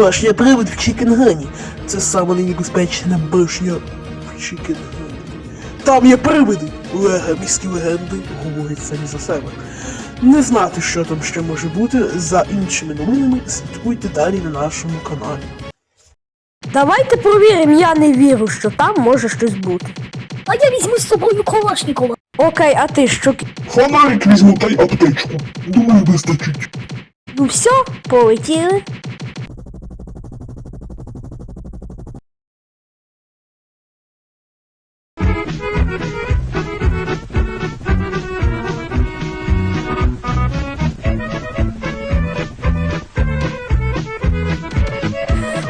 башня привид в Чікенгені. Це саме небезпечна башня в Чікенгені. Там є привиди. Лего міські легенди говорять самі за себе. Не знати, що там ще може бути, за іншими новинами слідкуйте далі на нашому каналі. Давайте провіримо, я не вірю, що там може щось бути. А я візьму з собою Калашникова. Окей, а ти що? Фонарик візьму та й аптечку. Думаю, вистачить. Ну все, полетіли.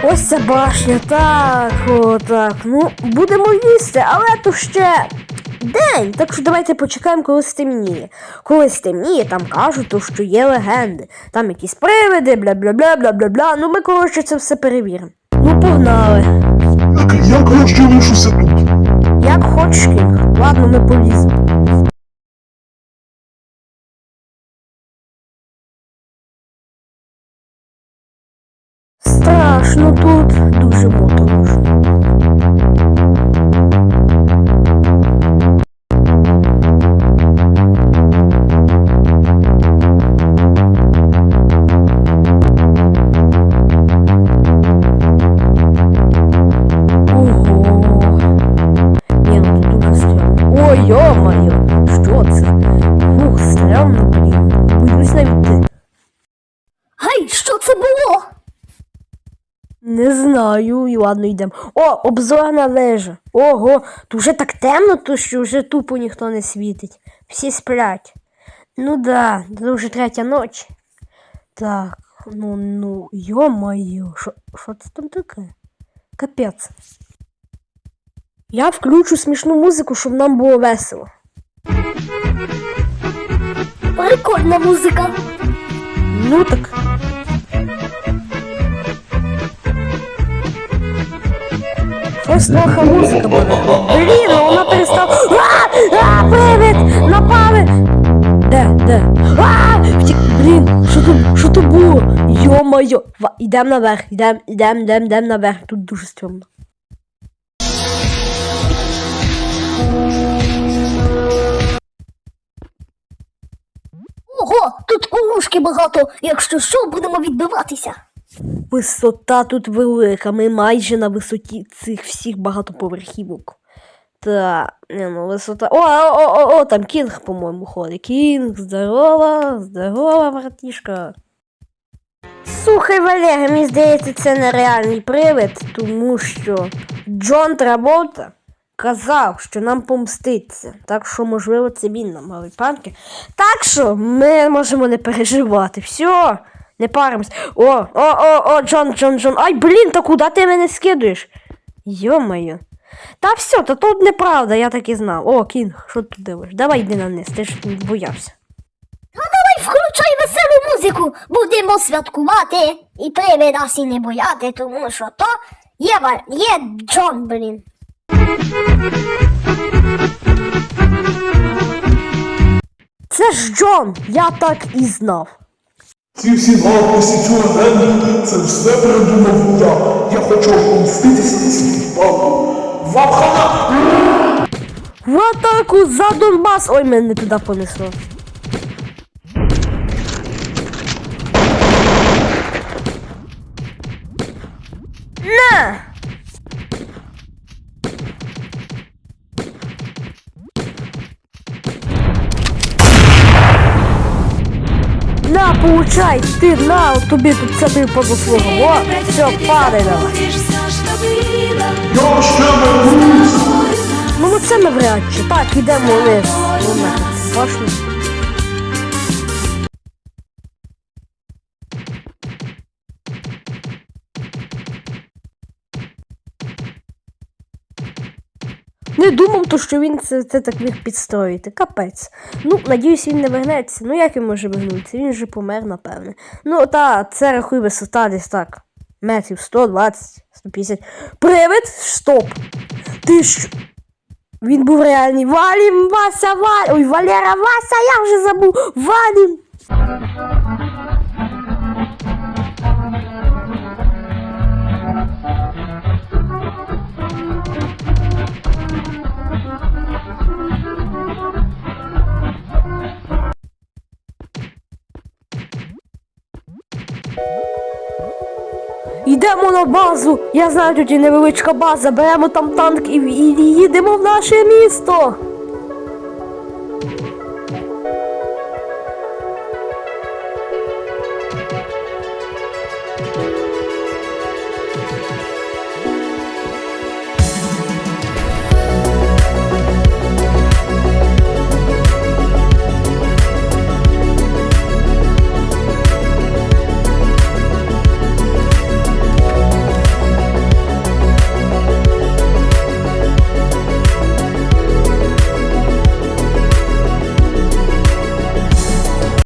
Ось ця башня, так, о, так. Ну, будемо їсти, але то ще день. Так що давайте почекаємо, коли стемніє. Коли стемніє, там кажуть, то, що є легенди. Там якісь привиди, бля-бля-бля. Ну ми коротше це все перевіримо. Ну, погнали. Я краще лишуся. Як хочеш, Кінг. Ладно, ми поліз? Страшно тут, дуже моторошно. Йо-моє, що це? Фух, стрьомно, блін. Боюсь навіть ти. Гей, що це було? Не знаю, і ладно йдемо. О, обзорна вежа. Ого, тут вже так темно, то що вже тупо ніхто не світить. Всі сплять. Ну да, це вже третя ніч. Так, ну ну, йо-моє, що це там таке? Капець. Я включу смішну музику, щоб нам було весело. Прикольна музика. Ну так. Щось трохи музика буде. Блін, ну вона перестала. А! А! Привид! Напали! Де? Де? А! Втік! Блін, що тут, що тут було? Йо-моє! Йдем наверх, йдем, йдем, йдем, йдем наверх. Тут дуже стрьомно. Тут ловушки багато. Якщо що, будемо відбиватися. Висота тут велика, ми майже на висоті цих всіх багатоповерхівок. Та, не ну, висота. О, о, о, о, о, там Кінг, по-моєму, ходить. Кінг, здорова, здорова, братішка. Слухай, Валера, мені здається, це нереальний привид, тому що Джон Тработа казав, що нам помститься. Так що, можливо, це він нам малий панки. Так що ми можемо не переживати. Все, не паримось. О, о, о, о, Джон, Джон, Джон. Ай, блін, та куди ти мене скидуєш? Йо-моє. Та все, та тут неправда, я так і знав. О, Кінг, що ти дивиш? Давай йди на низ, ти ж боявся. Ну давай включай веселу музику. Будемо святкувати і привид нас і не бояти, тому що то є, є Джон, блін. Це ж Джон, я так і знав. Ці всі надписи, цю легенду, це все придумав я. Я хочу помститися на свій папу. Вам хана! В атаку за Донбас! Ой, мене не туди понесло. На! На, получай, ти на, тобі тут це по подослуга. О, все, падай давай. Ну це навряд чи. Так, ідемо вниз. Ну Не думав, то, що він це, це так міг підстроїти. Капець. Ну, надіюсь, він не вигнеться. Ну як він може вигнутися? Він вже помер, напевне. Ну, та, це рахуй висота десь так. Метрів 120, 150. Привид? Стоп! Ти що? Він був реальний. Валім, Вася, Валь. Ой, Валера, Вася, я вже забув. Валім. Йдемо на базу. Я знаю, тут є невеличка база. Беремо там танк і, і, і їдемо в наше місто.